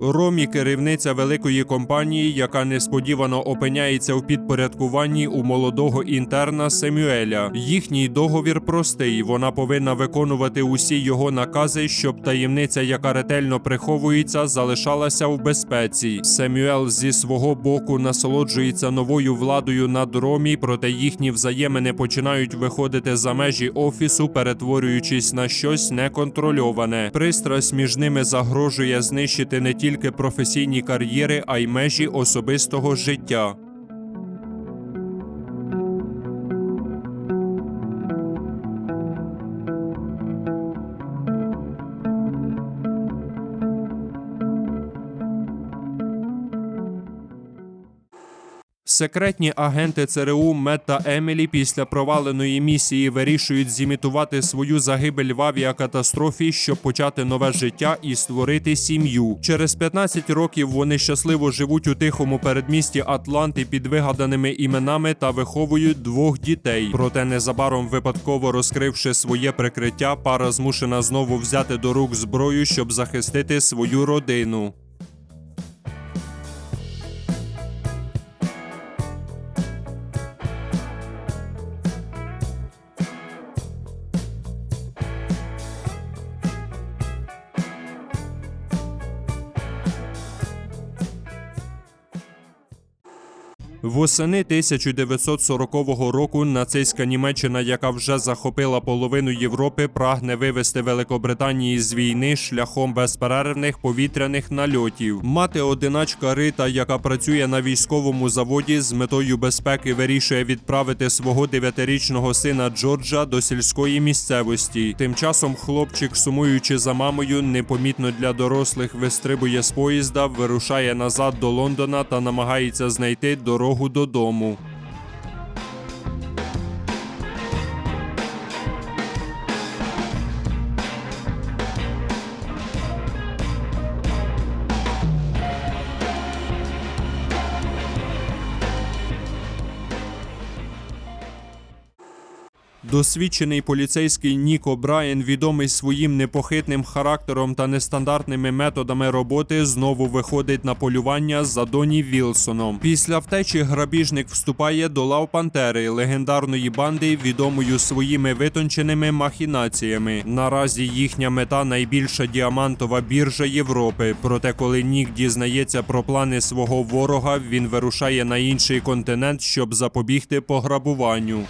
Ромі керівниця великої компанії, яка несподівано опиняється в підпорядкуванні у молодого інтерна Семюеля. Їхній договір простий. Вона повинна виконувати усі його накази, щоб таємниця, яка ретельно приховується, залишалася в безпеці. Семюел зі свого боку насолоджується новою владою над Ромі, проте їхні взаємини починають виходити за межі офісу, перетворюючись на щось неконтрольоване. Пристрасть між ними загрожує знищити не тільки професійні кар'єри, а й межі особистого життя. Секретні агенти ЦРУ Мет та Емілі після проваленої місії вирішують зімітувати свою загибель в авіакатастрофі, щоб почати нове життя і створити сім'ю. Через 15 років вони щасливо живуть у тихому передмісті Атланти під вигаданими іменами та виховують двох дітей. Проте незабаром випадково розкривши своє прикриття, пара змушена знову взяти до рук зброю, щоб захистити свою родину. Восени 1940 року нацистська Німеччина, яка вже захопила половину Європи, прагне вивести Великобританії з війни шляхом безперервних повітряних нальотів. Мати одиначка Рита, яка працює на військовому заводі, з метою безпеки вирішує відправити свого дев'ятирічного сина Джорджа до сільської місцевості. Тим часом хлопчик, сумуючи за мамою, непомітно для дорослих вистрибує з поїзда, вирушає назад до Лондона та намагається знайти дорогу додому. Досвідчений поліцейський Нік О'Брайен, відомий своїм непохитним характером та нестандартними методами роботи, знову виходить на полювання за Доні Вілсоном. Після втечі грабіжник вступає до лав Пантери, легендарної банди, відомою своїми витонченими махінаціями. Наразі їхня мета найбільша діамантова біржа Європи. Проте, коли Нік дізнається про плани свого ворога, він вирушає на інший континент, щоб запобігти пограбуванню.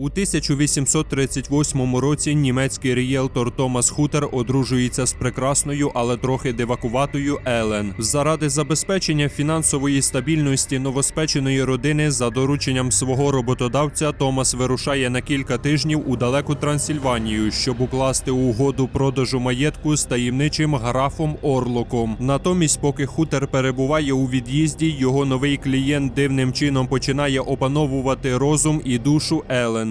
У 1838 році німецький рієлтор Томас Хутер одружується з прекрасною, але трохи дивакуватою Елен. Заради забезпечення фінансової стабільності новоспеченої родини за дорученням свого роботодавця Томас вирушає на кілька тижнів у далеку Трансильванію, щоб укласти угоду продажу маєтку з таємничим графом Орлоком. Натомість, поки Хутер перебуває у від'їзді, його новий клієнт дивним чином починає опановувати розум і душу Елен.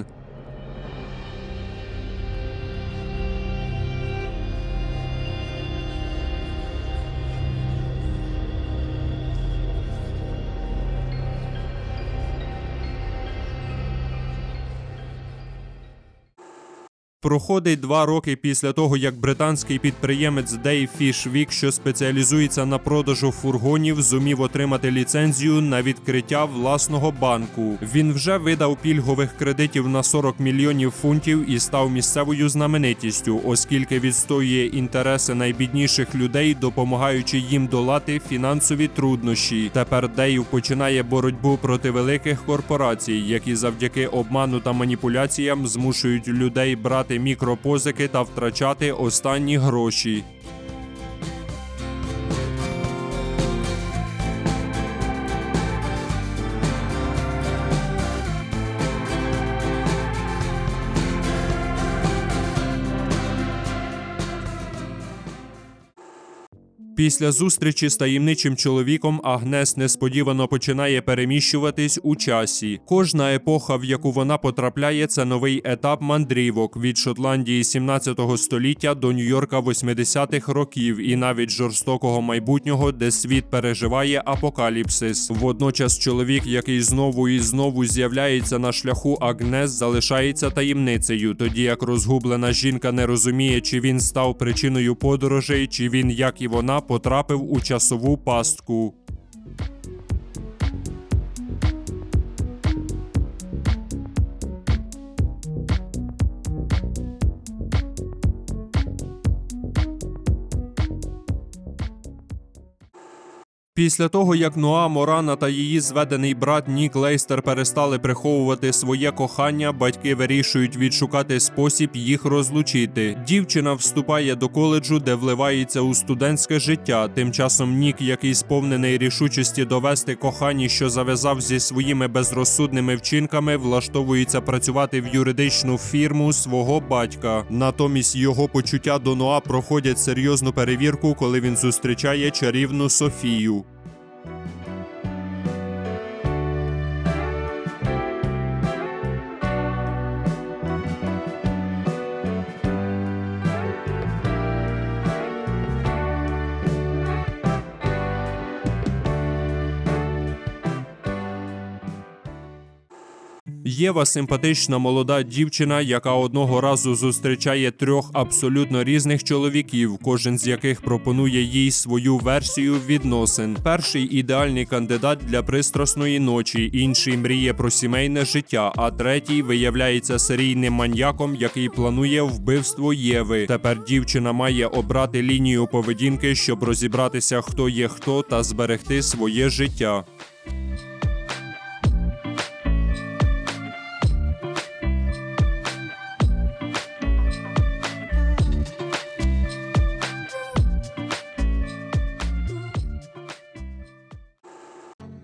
Проходить два роки після того, як британський підприємець Дейв Фішвік, що спеціалізується на продажу фургонів, зумів отримати ліцензію на відкриття власного банку. Він вже видав пільгових кредитів на 40 мільйонів фунтів і став місцевою знаменитістю, оскільки відстоює інтереси найбідніших людей, допомагаючи їм долати фінансові труднощі. Тепер Дейв починає боротьбу проти великих корпорацій, які завдяки обману та маніпуляціям змушують людей брати мікропозики та втрачати останні гроші. Після зустрічі з таємничим чоловіком Агнес несподівано починає переміщуватись у часі. Кожна епоха, в яку вона потрапляє, це новий етап мандрівок від Шотландії 17 століття до Нью-Йорка 80-х років і навіть жорстокого майбутнього, де світ переживає апокаліпсис. Водночас чоловік, який знову і знову з'являється на шляху Агнес, залишається таємницею, тоді як розгублена жінка не розуміє, чи він став причиною подорожей, чи він, як і вона, потрапив у часову пастку. Після того, як Ноа Морана та її зведений брат Нік Лейстер перестали приховувати своє кохання, батьки вирішують відшукати спосіб їх розлучити. Дівчина вступає до коледжу, де вливається у студентське життя. Тим часом Нік, який сповнений рішучості довести кохані, що зав'язав зі своїми безрозсудними вчинками, влаштовується працювати в юридичну фірму свого батька. Натомість його почуття до Ноа проходять серйозну перевірку, коли він зустрічає чарівну Софію. Єва симпатична молода дівчина, яка одного разу зустрічає трьох абсолютно різних чоловіків, кожен з яких пропонує їй свою версію відносин. Перший ідеальний кандидат для пристрасної ночі, інший мріє про сімейне життя, а третій виявляється серійним маньяком, який планує вбивство Єви. Тепер дівчина має обрати лінію поведінки, щоб розібратися, хто є хто, та зберегти своє життя.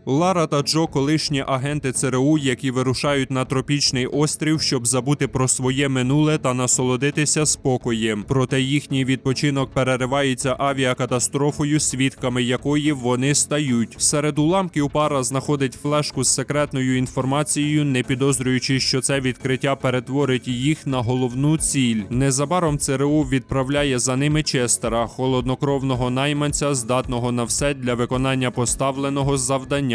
Лара та Джо колишні агенти ЦРУ, які вирушають на тропічний острів, щоб забути про своє минуле та насолодитися спокоєм. Проте їхній відпочинок переривається авіакатастрофою, свідками якої вони стають. Серед уламків пара знаходить флешку з секретною інформацією, не підозрюючи, що це відкриття перетворить їх на головну ціль. Незабаром ЦРУ відправляє за ними Честера, холоднокровного найманця, здатного на все для виконання поставленого завдання.